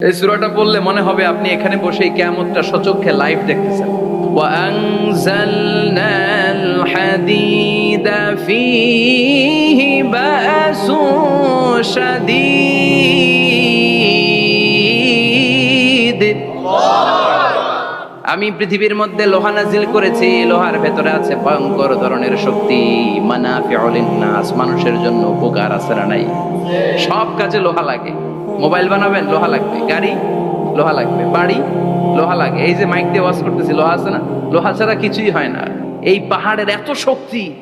এই সূরাটা পড়লে মনে হবে আপনি এখানে বসেই কিয়ামতটা সচক্ষে লাইভ দেখতেছেন وأنزلنا الحديد فيه بأس شديد আমি পৃথিবীর মধ্যে লোহা নাজিল করেছি লোহার ভেতরে আছে ভয়ঙ্কর ধরনের শক্তি মানাফিউল নাস মানুষের জন্য উপকার আছে না নাই সব কাজে লোহা লাগে মোবাইল বানাবেন লোহা লাগবে। গাড়ি লোহা লাগবে। বাড়ি লোহা লাগে। এই যে মাইক দিয়ে ওয়াজ করতেছি লোহা আছে না? লোহা ছাড়া কিছুই হয় না। এই পাহাড়ের এত শক্তি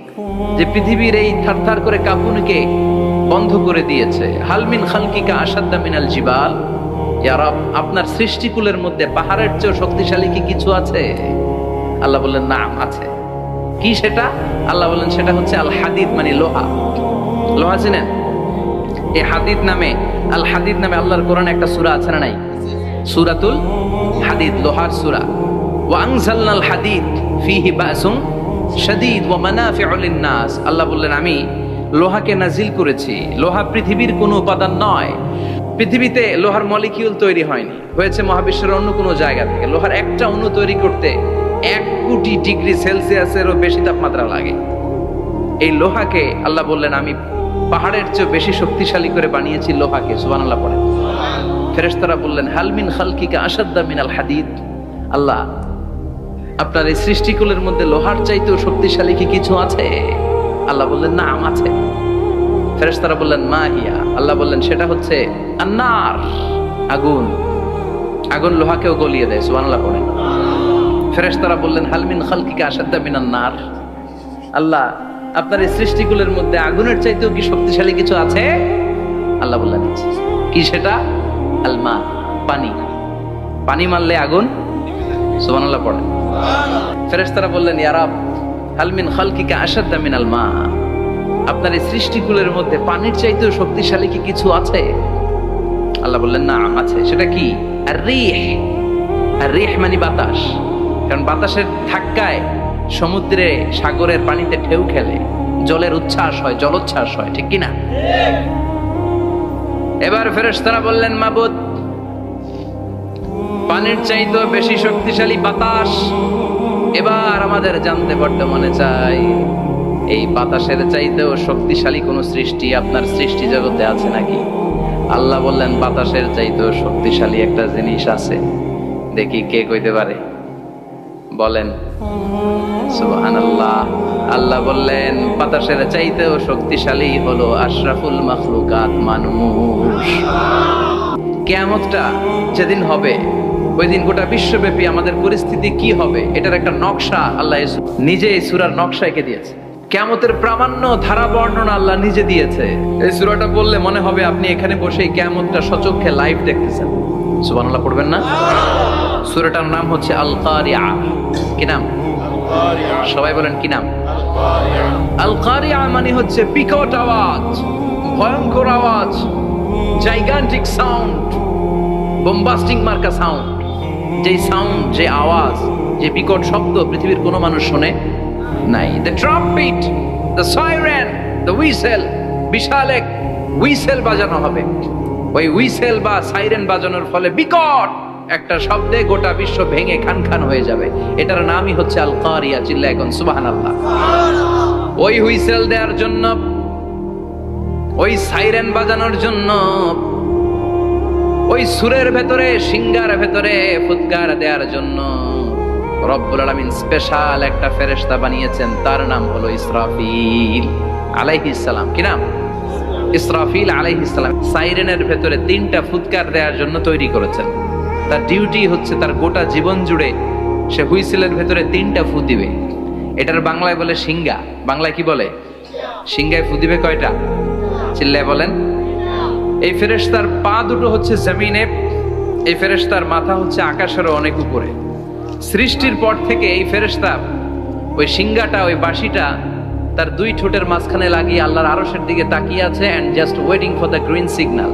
যে পৃথিবীর এই থারথার করে কাপুনকে বন্ধ করে দিয়েছে। হালমিন খালকিকা আসাদ্দা মিনাল জিবাল। ইয়া রব, আপনার সৃষ্টিকুলের মধ্যে পাহাড়ের চেয়েও শক্তিশালী কি কিছু আছে? আল্লাহ বললেন নাম আছে। কি সেটা? আল্লাহ বললেন সেটা হচ্ছে আল হাদিদ মানে লোহা। লোহা চিনেন? এই হাদিদ নামে, আল হাদিদ নামে আল্লাহর কোরআনে একটা সূরা আছে না নাই? সূরাতুল হাদিদ, লোহার সূরা। হাদিদ, ফিহি বাসুন শাদীদ ওয়া মানাফিউ আল্লাহ বললেন, আমি লোহাকে নাজিল করেছি। লোহা পৃথিবীর কোনো উপাদান নয়। পৃথিবীতে লোহার মলিকিউল তৈরি হয়নি। হয়েছে মহাবিশ্বের অন্য কোনো জায়গা থেকে। লোহার একটা অণু তৈরি করতে এক কোটি ডিগ্রি সেলসিয়াসেরও বেশি তাপমাত্রা লাগে। এই লোহাকে আল্লাহ বললেন, আমি পাহাড়ের চেয়ে বেশি শক্তিশালী করে বানিয়েছি লোহাকে, সুবহানাল্লাহ পড়ে। ফেরেশতারা বললেন হালমিন খালকিকা আসাদ্দা মিনাল হাদিদ? আল্লাহ, আপনার এই সৃষ্টিকুলের মধ্যে লোহার চাইতেও শক্তিশালী কি কিছু আছে? আল্লাহ বললেন না আম আছে। ফেরেশতারা বললেন, মা হিয়া? আল্লাহ বললেন, সেটা হচ্ছে আন্নার আগুন। আগুন লোহাকেও গলিয়ে দেয়, সুবহানাল্লাহ পড়েন ফেরেশতারা বললেন হালমিন খালকিকা আসাদ্দা মিনান নার? আল্লাহ আপনার এই সৃষ্টিগুলোর মধ্যে আগুনের চাইতেও কি শক্তিশালী কিছু আছে? আল্লাহ বললেন। কি সেটা? আলমা, পানি। পানি মারলে আগুন? সুবহানাল্লাহ পড়ে। ফেরেশতারা বললেন ইয়ারাব হালমিন খালকিকা আসাদ্দা দামিন আলমা আপনার এই সৃষ্টিকুলের মধ্যে পানির চাইতেও শক্তিশালী কি কিছু আছে? আল্লাহ বললেন, না, আছে। সেটা কি? আর রিহ আর রিহ মানে বাতাস। কারণ বাতাসের ধাক্কায় সমুদ্রে সাগরের পানিতে ঢেউ খেলে, জলের উচ্ছ্বাস হয়, জলোচ্ছ্বাস হয়, ঠিক কি না এবার ফেরেশতারা বললেন, মাবুদ, পানির চাইতেও বেশি শক্তিশালী বাতাস এবার আমাদের জানতে বড্ড মনে চাই। এই বাতাসের চাইতেও শক্তিশালী কোন সৃষ্টি আপনার সৃষ্টি জগতে আছে নাকি? আল্লাহ বললেন, বাতাসের চাইতেও শক্তিশালী একটা জিনিস আছে। দেখি কে কইতে পারে? বলেন। সুবহানাল্লাহ। আল্লাহ বললেন, বাতাসের চাইতেও শক্তিশালী হলো আশরাফুল মাখলুকাত মানুষ। কেয়ামতটা যেদিন হবে, ওই দিন গোটা বিশ্বব্যাপী আমাদের পরিস্থিতি কি হবে, এটার একটা নকশা আল্লাহ নিজে এই সুরার নকশা এঁকে দিয়েছে। কেয়ামতের প্রামাণ্য ধারা বর্ণনা আল্লাহ নিজে দিয়েছে। এই সুরাটা বললে মনে হবে আপনি এখানে বসেই কেয়ামতটা সচক্ষে লাইভ দেখতেছেন। সুবহানাল্লাহ পড়বেন না? সুরাটার নাম হচ্ছে আল কারিয়া কি নাম? সবাই বলেন কি নাম? আল কারিয়া মানে হচ্ছে বিকট আওয়াজ, ভয়ঙ্কর আওয়াজ জাইগান্টিক সাউন্ড বোম্বাস্টিং মার্কা সাউন্ড যে সাউন্ড যে আওয়াজ, যে বিকট শব্দ পৃথিবীর কোনো মানুষ শোনে নাই। The trumpet the siren the whistle বিশাল এক হুইসেল বাজানো হবে। ওই হুইসেল বা সাইরেন বাজানোর ফলে বিকট একটা শব্দে গোটা বিশ্ব ভেঙে খান খান হয়ে যাবে। এটার নামই হচ্ছে আল কারিয়া চিল্লা এখন সুবহানাল্লাহ। ওই হুইসেল দেওয়ার জন্য, ওই সাইরেন বাজানোর জন্য, ওই সুরের ভেতরে, সিঙ্গার ভেতরে ফুৎকার দেওয়ার জন্য রব্বুল আলামিন স্পেশাল একটা ফেরেশতা বানিয়েছেন। তার নাম হলো ইসরাফিল আলাইহিস সালাম। কি নাম? ইসরাফিল আলাইহিস সালাম। সাইরেনের ভেতরে তিনটা ফুৎকার দেওয়ার জন্য তৈরি করেছেন। তার ডিউটি হচ্ছে তার গোটা জীবন জুড়ে সে হুইসেলের ভেতরে তিনটা ফু দিবে। এটার বাংলায় বলে সিঙ্গা বাংলায় কি বলে? সিঙ্গায় ফু দিবে কয়টা? চিল্লায় বলেন। এই ফেরেশতার পা দুটো হচ্ছে জমিনে, এই ফেরেশতার মাথা হচ্ছে আকাশেরও অনেক উপরে। সৃষ্টির পর থেকে এই ফেরেশতা ওই সিঙ্গাটা ওই বাঁশিটা তার দুই ঠোঁটের মাঝখানে লাগিয়ে আল্লাহর আরশের দিকে তাকিয়ে আছে and just waiting for the green signal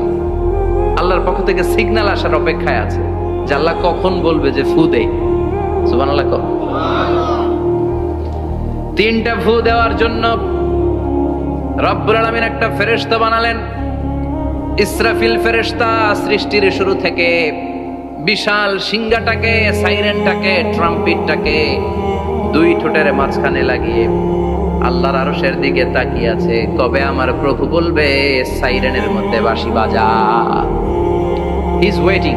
আল্লাহর পক্ষ থেকে সিগন্যাল আসার অপেক্ষায় আছে। আল্লাহ কখন বলবে যে ফু কহ তিনটা ফু দেওয়ার জন্য রব্বুল আলামিন একটা ফেরেশতা বানালেন। ইসরাফিল ফেরেশতা সৃষ্টির শুরু থেকে বিশাল সিংহাটাকে, সাইরেনটাকে, ট্রাম্পিটটাকে দুই ঠোঁটের মাঝখানে লাগিয়ে আল্লাহর আরশের দিকে তাকিয়ে আছে। কবে আমার প্রভু বলবে, সাইরেনের মধ্যে বাঁশি বাজা। ইজ ওয়েটিং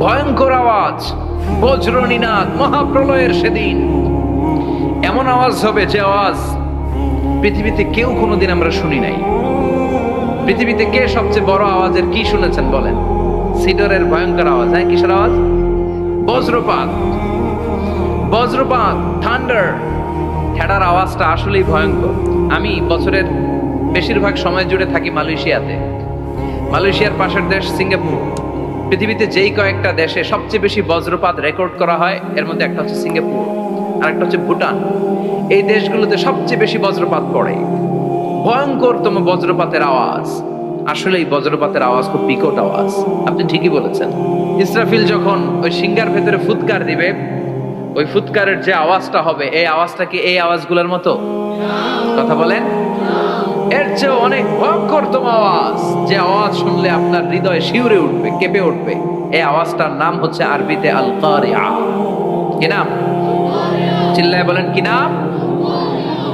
ভয়ঙ্কর আওয়াজ, বজ্রনীনাদ, মহাপ্রলয়ের সেদিন। এমন আওয়াজ হবে যে আওয়াজ পৃথিবীতে কেউ কোনোদিন আমরা শুনি নাই। পৃথিবীতে কে সবচেয়ে বড় আওয়াজের কি শুনেছেন বলেন? সিডরের ভয়ঙ্কর আওয়াজ হ্যাঁ কিসের আওয়াজ? বজ্রপাত। বজ্রপাত থান্ডার খেড়ার আওয়াজটা আসলেই ভয়ঙ্কর। আমি বছরের বেশিরভাগ সময় জুড়ে থাকি মালয়েশিয়াতে। মালয়েশিয়ার পাশের দেশ সিঙ্গাপুর। পৃথিবীতে যেই কয়েকটা দেশে সবচেয়ে বেশি বজ্রপাত রেকর্ড করা হয়, এর মধ্যে একটা হচ্ছে সিঙ্গাপুর, আর একটা হচ্ছে ভুটান। এই দেশগুলোতে সবচেয়ে বেশি বজ্রপাত পড়ে। ভয়ঙ্করতম বজ্রপাতের আওয়াজ। আসলে এই বজ্রপাতের আওয়াজ খুব বিকট আওয়াজ। আপনি ঠিকই বলেছেন। ইসরাফিল যখন ওই সিঙ্গার ভেতরে ফুৎকার দিবে, ওই ফুৎকারের যে আওয়াজটা হবে, এই আওয়াজটা কি এই আওয়াজগুলোর মতো? কথা বলেন। এর চেয়ে অনেক ভয়ঙ্করতম আওয়াজ। যে আওয়াজ শুনলে আপনার হৃদয় শিউরে উঠবে, কেঁপে উঠবে। এই আওয়াজটার নাম হচ্ছে আরবিতে আল কারিয়া কি নাম? চিল্লায় বলেন, কি নাম?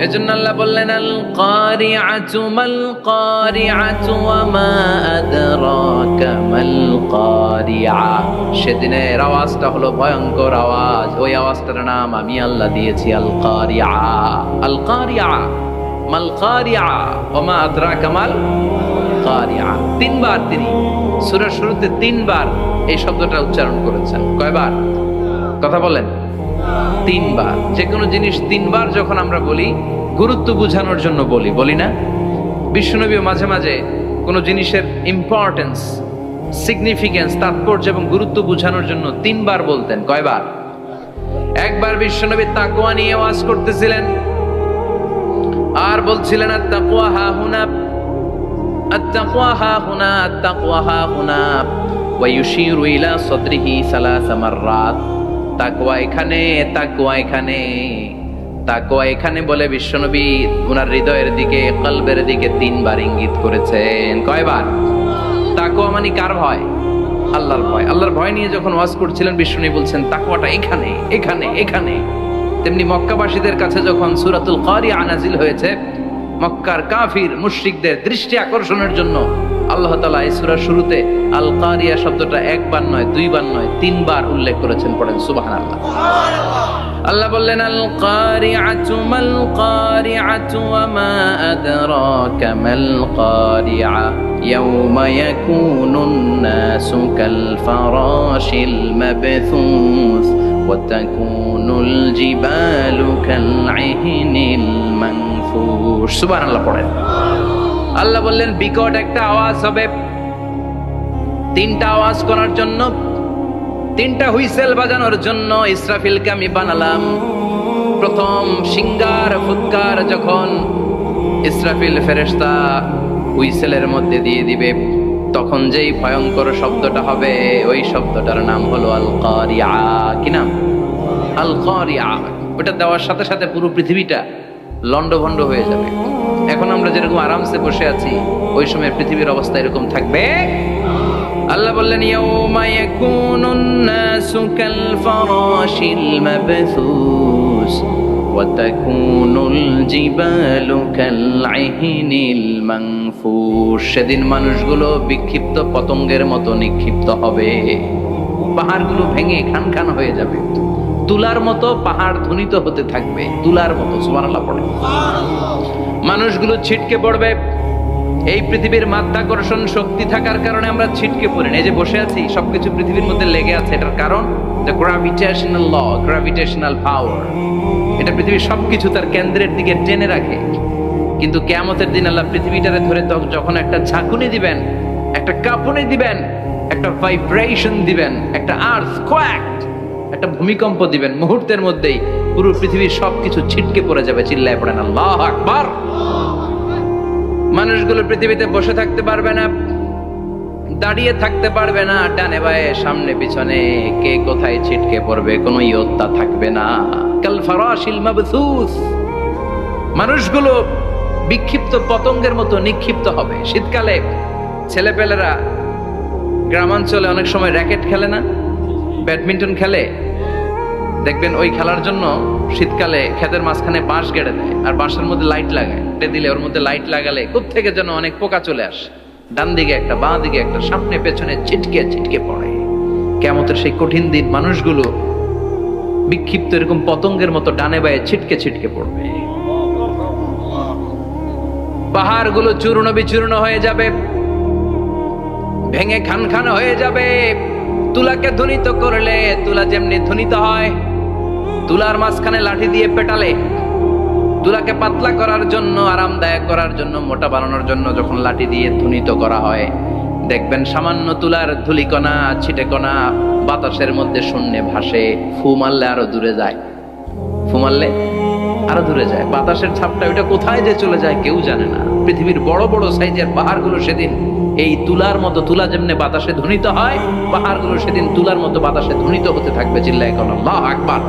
এজন্য আল্লাহ বললেন আল কারিআতু মাল কারিআতু ওয়া মা আদরাকা মাল কারিআ সেদিনের আওয়াজটা হলো ভয়ঙ্কর আওয়াজ। ওই আওয়াজটার নাম আমি আল্লাহ দিয়েছি আল কারিআ আল কারিআ মাল কারিআ ওয়া মা আদরাকা মাল কারিআ তিনবার তিনি সূরার শুরুতে তিনবার এই শব্দটা উচ্চারণ করেছেন। কয়বার? কথা বলেন। তিনবার। যে কোনো জিনিস তিনবার যখন আমরা বলি, গুরুত্ব বোঝানোর জন্য বলি বলি না? বিশ্বনবী মাঝে মাঝে কোনো জিনিসের ইম্পর্টেন্স সিগনিফিকেন্স তাৎপর্য এবং গুরুত্ব বোঝানোর জন্য তিনবার বলতেন। কয়বার? একবার বিশ্বনবী তাকুয়া নিয়ে ওয়াজ করতেছিলেন। আর বলছিলেন তাকওয়া এখানে এখানে এখানে বলে বিশ্বনবী ওনার হৃদয়ের দিকে, কলবের দিকে তিনবার ইঙ্গিত করেছেন। কয়বার? তাকওয়া মানে কার ভয়? আল্লাহর ভয়। আল্লাহর ভয় নিয়ে যখন ওয়াজ করছিলেন, বিশ্বনবী বলছেন, তাকওয়াটা এখানে এখানে এখানে। তেমনি মক্কাবাসীদের কাছে যখন সূরাতুল কারিয়া নাজিল হয়েছে, মক্কার কাফির, মুশরিকদের দৃষ্টি আকর্ষণের জন্য আল্লাহ তালা এই শুরুতে আল কারিয়া শব্দটা একবার নয়, দুইবার নয়, তিনবার উল্লেখ করেছেন, পড়েন সুবাহ আল্লাহ আল্লাহ বললেন, আল কারিআতু মাল কারিআতু ওয়া মা আদরাকা মাল কারিআ ইয়াউমা ইয়াকুনুন নাসু কাল ফারাশিল وتكون الجبال كالعهن المنفوش সুবহান আল্লাহ পড়েন আল্লাহ বললেন বিকট একটা আওয়াজ হবে তিনটা আওয়াজ করার জন্য তিনটা হুইসেল বাজানোর জন্য ইসরাফিলকে আমি বানালাম প্রথম সিঙ্গার ফুৎকার যখন ইসরাফিল ফেরেশতা হুইসেলের মধ্যে দিয়ে দিবে তখন যেই ভয়ঙ্কর শব্দটা হবে, ওই শব্দটার নাম হলো আল কারিয়া কি নাম? আল কারিয়া ওটা দেওয়ার সাথে সাথে পুরো পৃথিবীটা লণ্ডভণ্ড হয়ে যাবে। এখন আমরা যেরকম আরামসে বসে আছি, ওই সময় পৃথিবীর অবস্থা এরকম থাকবে। আল্লাহ বললেন, ইয়াউমা ইয়াকুনুন নাসু কাল ফারাশিল মাবসুস, ওয়া তাকুনুল জিবালু কাল আহিনিল মান মানফুস সেদিন মানুষগুলো বিক্ষিপ্ত পতঙ্গের মতো নিক্ষিপ্ত হবে। পাহাড়গুলো ভেঙে খান খান হয়ে যাবে। তুলার মতো পাহাড় ধ্বনিত হতে থাকবে। তুলার মতো সুমানাল্লাহ পড়ে। মানুষগুলো ছিটকে পড়বে। এই পৃথিবীর মাধ্যাকর্ষণ শক্তি থাকার কারণে আমরা ছিটকে পড়ি এই যে বসে আছি, সবকিছু পৃথিবীর মধ্যে লেগে আছে। এটার কারণ the gravitational law gravitational power এটা পৃথিবীর সবকিছু তার কেন্দ্রের দিকে টেনে রাখে। কিন্তু কেয়ামতের দিন আল্লাহ পৃথিবীটারে ধরে যখন একটা ঝাঁকুনি দিবেন, একটা কাঁপুনি দিবেন, একটা ভাইব্রেশন দিবেন, একটা আর্থ কোয়াক্ট একটা ভূমিকম্প দিবেন, মুহূর্তের মধ্যেই পুরো পৃথিবীর সবকিছু ছিটকে পড়ে যাবে, চিল্লায় পড়েন, আল্লাহ আকবার! মানুষগুলো পৃথিবীতে বসে থাকতে পারবে না, দাঁড়িয়ে থাকতে পারবে না, ডানে বায়ে, সামনে পিছনে, কে কোথায় ছিটকে পড়বে, কোনো ইয়ত্তা থাকবে না। কাল ফারাশিল মাবথুস মানুষগুলো বিক্ষিপ্ত পতঙ্গের মতো নিক্ষিপ্ত হবে। শীতকালে ছেলেপেলেরা গ্রামাঞ্চলে অনেক সময় র্যাকেট খেলে না, ব্যাডমিন্টন খেলে। দেখবেন ওই খেলার জন্য শীতকালে ক্ষেতের মাঝখানে বাঁশ গেড়ে দেয় আর বাঁশের মধ্যে লাইট লাগায়। এটা দিলে ওর মধ্যে লাইট লাগালে থেকে যেন অনেক পোকা চলে আসে। ডান দিকে একটা, বাঁ দিকে একটা, সামনে, পেছনে ছিটকে ছিটকে পড়ে। কেমতের সেই কঠিন দিন মানুষগুলো বিক্ষিপ্ত এরকম পতঙ্গের মতো ডানে বায়ে ছিটকে ছিটকে পড়বে। পাহাড়গুলো চূর্ণ বিচূর্ণ হয়ে যাবে, ভেঙে খান খান হয়ে যাবে। তুলাকে ধ্বনিত করলে তুলা যেমনি ধ্বনিত হয়, তুলার মাঝখানে লাঠি দিয়ে পেটালে তুলাকে পাতলা করার জন্য, আরামদায়ক করার জন্য, মোটা বানানোর জন্য যখন লাঠি দিয়ে ধ্বনিত করা হয়, দেখবেন সামান্য তুলার ধুলিকণা, ছিটেকণা বাতাসের মধ্যে শূন্যে ভাসে, ফু মারলে আরও দূরে যায়। ফু মারলে আরও দূরে যায়। বাতাসের ছাপটা ওইটা কোথায় যে চলে যায় কেউ জানে না। পৃথিবীর বড় বড় সাইজের পাহাড়গুলো সেদিন এই তুলার মতো, তুলা যেমনি বাতাসে ধ্বনিত হয়, পাহাড়গুলো সেদিন তুলার মতো বাতাসে ধ্বনিত হতে থাকবে। চিল্লায় আল্লাহ আকবার।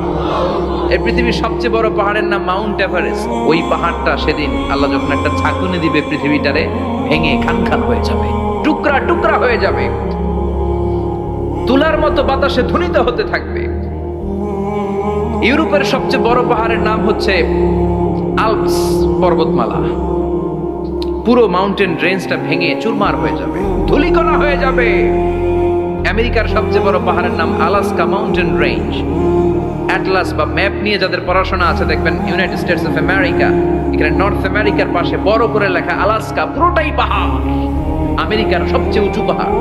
এই পৃথিবীর সবচেয়ে বড় পাহাড়ের নাম মাউন্ট এভারেস্ট। ওই পাহাড়টা সেদিন আল্লাহ যখন একটা ছাকুনি দিবে পৃথিবীটারে, ভেঙে খান খান হয়ে যাবে। টুকরা টুকরা হয়ে যাবে। তুলার মতো বাতাসে ধ্বনিত হতে থাকবে। ইউরোপের সবচেয়ে বড় পাহাড়ের নাম হচ্ছে আলপস পর্বতমালা। পুরো মাউন্টেন রেঞ্জটা ভেঙে চুরমার হয়ে যাবে ধুলিকণা হয়ে যাবে। আমেরিকার সবচেয়ে বড় পাহাড়ের নাম আলাস্কা মাউন্টেন রেঞ্জ অ্যাটলাস বা ম্যাপ নিয়ে যাদের পড়াশোনা আছে, দেখবেন ইউনাইটেড স্টেটস অফ আমেরিকা, এখানে নর্থ আমেরিকার পাশে বড় করে লেখা আলাস্কা পুরোটাই পাহাড়, আমেরিকার সবচেয়ে উঁচু পাহাড়।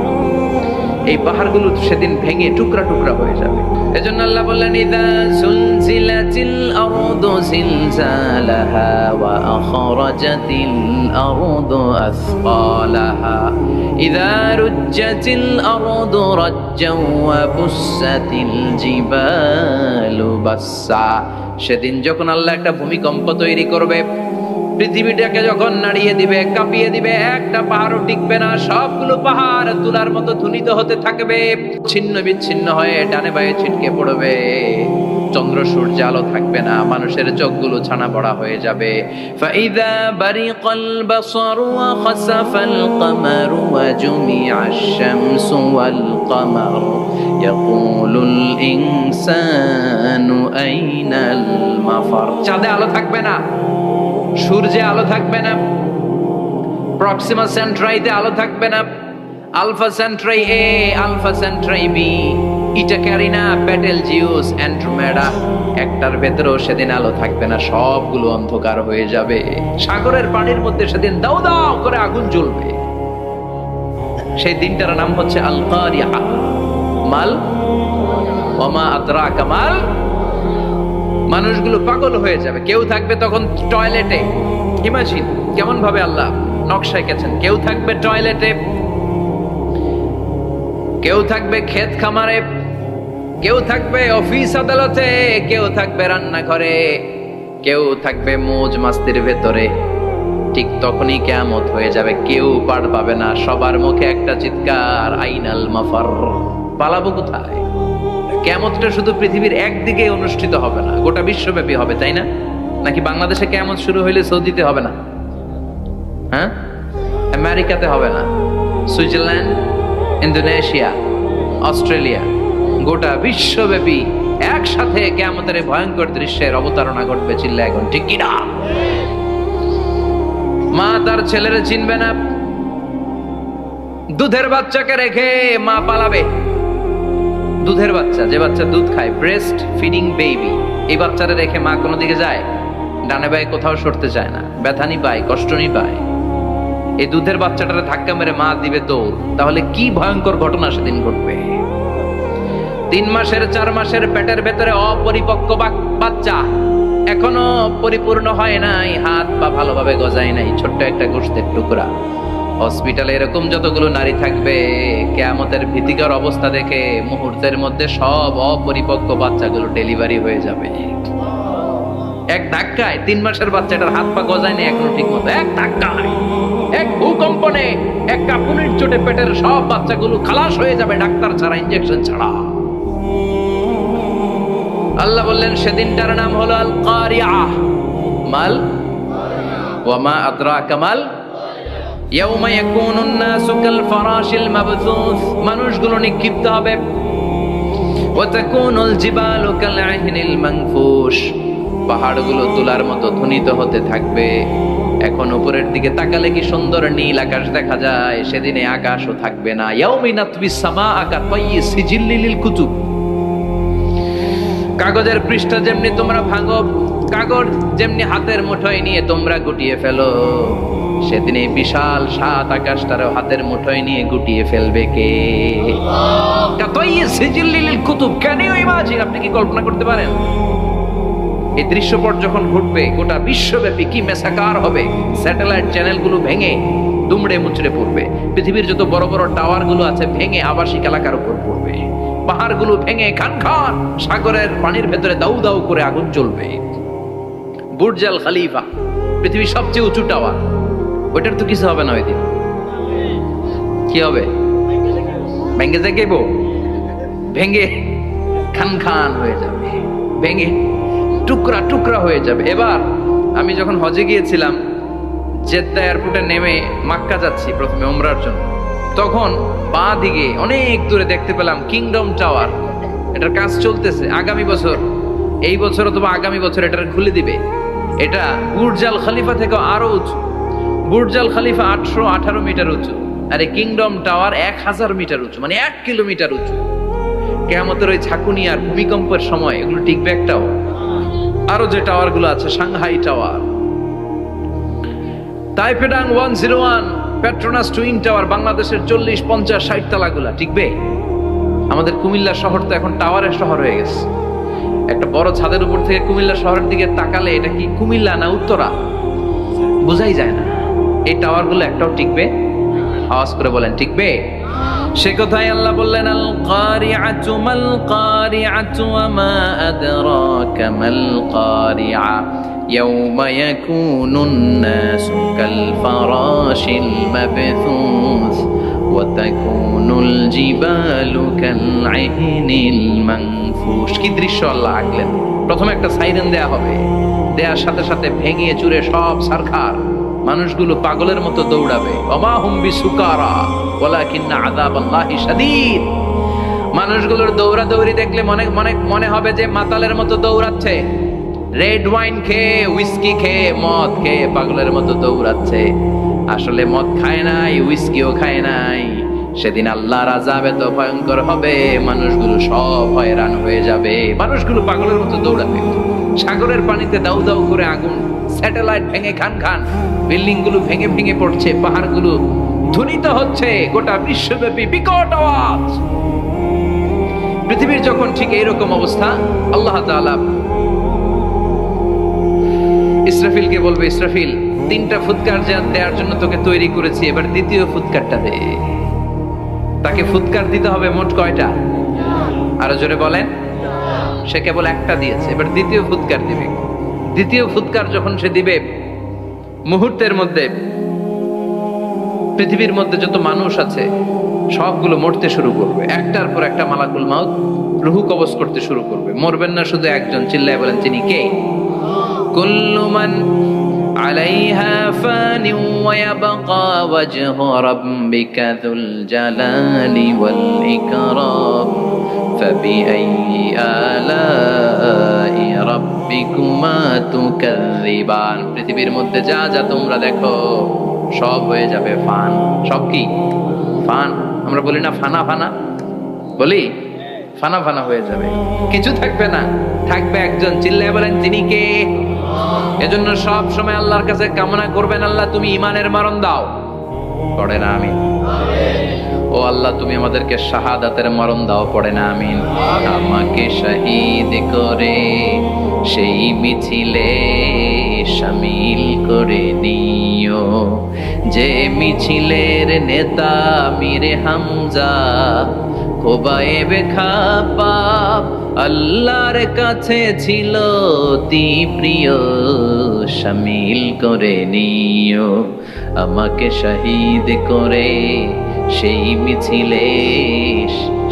এই পাহাড়গুলো সেদিন ভেঙে টুকরা টুকরা হয়ে যাবে। এজন্য আল্লাহ বললেন, ইদা সুলসিলাতিল আরদু জিলজালাহা ওয়া আখরাজাতিল আরদু আসফালাহা। ইদা রুজ্জাতিল আরদু রাজ্জাও ওয়া বুসাতিল জিবালু বাসসা। সেদিন যখন আল্লাহ একটা ভূমিকম্প তৈরি করবে পৃথিবীটাকে যখন নাড়িয়ে দিবে, কাঁপিয়ে দিবে, একটা পাহাড়ও টিকবে না, সবগুলো পাহাড় তুলার মতো ধুনিত হতে থাকবে, ছিন্ন বিচ্ছিন্ন হয়ে ডানে বায়ে ছিটকে পড়বে। চন্দ্র সূর্য আলো থাকবে না, মানুষের চোখগুলো ছানা পড়া হয়ে যাবে। ফাইদা বারিকাল বাসারু ওয়া খাসাফাল কামারু ওয়া জুমিআশ শামসু কামার। ইয়াকুলুল ইনসানু আইনাল মাফার। চাঁদে আলো থাকবে না। সূর্যে আলো থাকবে না। প্রক্সিমা সেন্ট্রাইতে আলো থাকবে না। Alpha Centauri A alpha Centauri B eta Carina Betelgeuse Andromeda একটার ভেতরেও সেদিন আলো থাকবে না, সবগুলো অন্ধকার হয়ে যাবে। সাগরের পানির মধ্যে সেদিন দাও দাও করে আগুন জ্বলবে। সেই দিনটার নাম হচ্ছে আল কারিয়া মাল? ওমা আদরা কামাল মানুষগুলো পাগল হয়ে যাবে। কেউ থাকবে তখন টয়লেটে ইমাজিন কেমন ভাবে আল্লাহ নকশায় গেছেন। কেউ থাকবে টয়লেটে কেউ থাকবে ক্ষেত খামারে। কেউ থাকবে অফিস আদালতে। কেউ থাকবে রান্নাঘরে। কেউ থাকবে মোজ মাস্তির ভেতরে। ঠিক তখনই কেয়ামত হয়ে যাবে। কেউ পার পাবে না। সবার মুখে একটা চিৎকার, আইনাল মাফার। পালাবো কোথায়? কেমতটা শুধু পৃথিবীর একদিকে অনুষ্ঠিত হবে না, গোটা বিশ্বব্যাপী হবে, তাই না? নাকি বাংলাদেশে কেমত শুরু হইলে সৌদিতে হবে না? হ্যাঁ? আমেরিকাতে হবে না। সুইজারল্যান্ড, ইন্দোনেশিয়া, অস্ট্রেলিয়া, গোটা বিশ্বব্যাপী একসাথে কেমতের ভয়ঙ্কর দৃশ্যের অবতারণা ঘটবে চিল্লা এখন, ঠিক কিনা মা তার ছেলেরে চিনবে না। দুধের বাচ্চাকে রেখে মা পালাবে। দুধের বাচ্চা, যে বাচ্চা দুধ খায় ব্রেস্ট ফিডিং বেবি এই বাচ্চারা রেখে মা কোনো দিকে যায়? ডানে বায়ে কোথাও সরতে চায় না। ব্যথানি পায় কষ্টনি পায় এই দুধের বাচ্চাটারে ধাক্কা মেরে মা দিবে দৌড়। তাহলে কি ভয়ঙ্কর ঘটনা সেদিন ঘটবে? তিন মাসের, চার মাসের পেটের ভেতরে অপরিপক্ক বাচ্চা এখনও পরিপূর্ণ হয় নাই, হাত বা ভালোভাবে গজায় নাই, ছোট্ট একটা গোষ্ঠের টুকরা। হসপিটালে এরকম যতগুলো নারী থাকবে, কেয়ামতের ভীতিকর অবস্থা দেখে মুহূর্তের মধ্যে সব অপরিপক্ক বাচ্চাগুলো ডেলিভারি হয়ে যাবে। এক ধাক্কায় তিন মাসের বাচ্চাটার হাত পা গজায়নি এখনও ঠিক মতো এক ধাক্কায়, এক ভূকম্পনে, এক কাপুনির চোটে পেটের সব বাচ্চাগুলো খালাস হয়ে যাবে ডাক্তার ছাড়া ইঞ্জেকশন ছাড়া। আল্লাহ বললেন, সেদিনটার নাম হলো আল কারিয়াহ মাল ওয়ামা আদরা কামাল মানুষগুলো নিক্ষিপ্ত হবে। পাহাড়গুলো তুলার মতো ধ্বনিত হতে থাকবে। এখন উপরের দিকে তাকালে কি সুন্দর নীল আকাশ দেখা যায়? সেদিনে আকাশও থাকবে না। কাগজের পৃষ্ঠা যেমনি তোমরা ভাঙো কাগজ যেমনি হাতের মুঠোয় নিয়ে তোমরা গুটিয়ে ফেলো সেদিন এই বিশাল সাত আকাশটারও হাতের মুঠোয় নিয়ে গুটিয়ে ফেলবে কে? কুতুব, কেন মাঝি আপনি কি কল্পনা করতে পারেন? এই দৃশ্যপট যখন ঘটবে, গোটা বিশ্বব্যাপী কি মেসাকার হবে? স্যাটেলাইট চ্যানেলগুলো ভেঙে দুমড়ে মুচড়ে পড়বে। পৃথিবীর যত বড় বড় টাওয়ারগুলো আছে, ভেঙে আবাসিক এলাকার উপর পড়বে। পাহাড়গুলো ভেঙে খান খান সাগরের পানির ভেতরে দাউ দাউ করে আগুন জ্বলবে। বুর্জাল খালিফা, পৃথিবীর সবচেয়ে উঁচু টাওয়ার। ওইটার তো কিছু হবে না ওই দিন। কি হবে? ভেঙে যাইব ভেঙে খান খান হয়ে যাবে। ভেঙে টুকরা টুকরা হয়ে যাবে। এবার আমি যখন হজে গিয়েছিলাম, জেদ্দা এয়ারপোর্টে নেমে মাক্কা যাচ্ছি প্রথমে ওমরার জন্য। তখন বাঁ দিকে অনেক দূরে দেখতে পেলাম কিংডম টাওয়ার। এটার কাজ চলতেছে। আগামী বছর, এই বছর অথবা আগামী বছর এটার খুলে দিবে। এটা বুর্জাল খালিফা থেকে আরও উঁচু। বুর্জাল খালিফা আটশো আঠারো মিটার উঁচু। আর এই কিংডম টাওয়ার এক হাজার মিটার উঁচু মানে এক কিলোমিটার উঁচু। কেয়ামতের ওই ঝাঁকুনি আর ভূমিকম্পের সময় এগুলো টিকবে একটাও। আরও যে টাওয়ারগুলো আছে, Shanghai tower. তাইপেডাং one zero one, Petronas twin tower, বাংলাদেশের চল্লিশ, পঞ্চাশ, ষাট তালাগুলা, টিকবে? আমাদের কুমিল্লা শহর তো এখন টাওয়ারের শহর হয়ে গেছে। একটা বড় ছাদের উপর থেকে কুমিল্লা শহরের দিকে তাকালে এটা কি কুমিল্লা না উত্তরা বোঝাই যায় না এই টাওয়ারগুলো একটাও টিকবে আওয়াজ করে বলেন টিকবে সে কথাই আল্লাহ বললেন আল কারিআতু মাল কারিআতু ওয়া মা আদরাকা মাল কারিআ يوم يكون الناس كالفراش المبثوث وتكون الجبال كالعهن المنفوش কি দৃশ্য আল্লাহ আঁকলেন প্রথমে একটা সাইরেন দেয়া হবে দেয়ার সাথে সাথে ভেঙে চুরে সব সারখার মানুষগুলো পাগলের মতো দৌড়াবে অমা হুম্বি সুকারা বলা কিন্না আদাব আল্লাহি শাদীদ মানুষগুলোর দৌড়াদৌড়ি দেখলে মনে মনে মনে হবে যে মাতালের মতো দৌড়াচ্ছে রেড ওয়াইন খেয়ে উইস্কি খেয়ে মদ খেয়ে পাগলের মতো দৌড়াচ্ছে আসলে মদ খায় নাই উইস্কিও খায় নাই। সেদিন আল্লাহর আজাব এত ভয়ঙ্কর হবে, মানুষগুলো সব হয়রান হয়ে যাবে। মানুষগুলো পাগলের মতো দৌড়াবে। সাগরের পানিতে দাউ দাউ করে আগুন, স্যাটেলাইট ভেঙে খান খান বিল্ডিংগুলো ভেঙে ভেঙে পড়ছে, পাহাড়গুলো ধ্বনিত হচ্ছে, গোটা বিশ্বব্যাপী বিকট আওয়াজ। পৃথিবীর যখন ঠিক এইরকম অবস্থা, আল্লাহ তাআলা ইসরাফিলকে বলবে, ইসরাফিল তিনটা ফুৎকার দেওয়ার জন্য তোকে তৈরি করেছি, এবার দ্বিতীয় ফুৎকারটা দে। তাকে ফুৎকার দিতে হবে মোট কয়টা? আরও জোরে বলেন। সে কেবল একটা দিয়েছে, এবার দ্বিতীয় ফুৎকার দিবে। দ্বিতীয় ফুৎকার যখন সে দিবে, মুহূর্তের মধ্যে পৃথিবীর মধ্যে যত মানুষ আছে, সবগুলো মরতে শুরু করবে। একটার পর একটা মালাকুল মাউত রুহু কবজ করতে শুরু করবে। মরবেন না শুধু একজন, চিল্লায় বলেন, তিনি কে? কুল্লুমান عليها فان ويبقى وجه ربك ذو الجلال والإكرام فبأي آلاء ربكما تكذبان পৃথিবীর মধ্যে যা যা তোমরা দেখো সব হয়ে যাবে ফান সব কি ফান আমরা বলি না ফানা ফানা বলি ফানা ফানা হয়ে যাবে কিছু থাকবে না থাকবে একজন চিল্লায় বলেন তিনি কে এজন্য সব সময় আল্লাহর কাছে কামনা করবেন, আল্লাহ তুমি ইমানের মরণ দাও। করে না আমি ও আল্লাহ, তুমি আমাদেরকে শাহাদাতের মরণ দাও, পড়ে না, আমিন। আমাকে শহীদ করে, সেই মিছিলে সামিল করে নিও যে মিছিলের নেতা মিরে হামজা খোবায়েবে খাপাপ আল্লাহর কাছে ছিল অতি প্রিয় শামিল করে নিও, আমাকে শহীদ করে সেই মিছিলে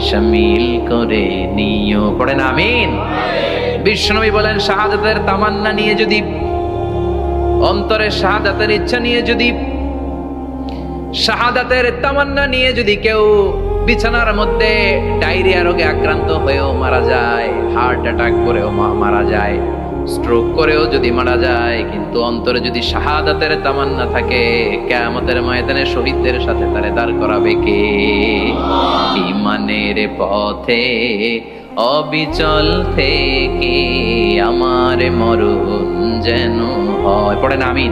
শামিল করে নিও। পড়েন, আমিন। বিশ্বনবী বলেন, শাহাদাতের তামান্না নিয়ে যদি, অন্তরে শাহাদাতের ইচ্ছা নিয়ে যদি, শাহাদাতের তামান্না নিয়ে যদি কেউ বিছানার মধ্যে ডায়রিয়া রোগে আক্রান্ত হয়েও মারা যায়, হার্ট অ্যাটাক করেও মারা যায়, স্ট্রোক করেও যদি মারা যায়, কিন্তু অন্তরে যদি শাহাদাতের তামান্না থাকে, কেয়ামতের ময়দানে শহীদদের সাথে তারে দাঁড় করাবে কে? ইমানের পথে, অবিচল থেকে আমার মরণ যেন হয়। পড়েন আমিন।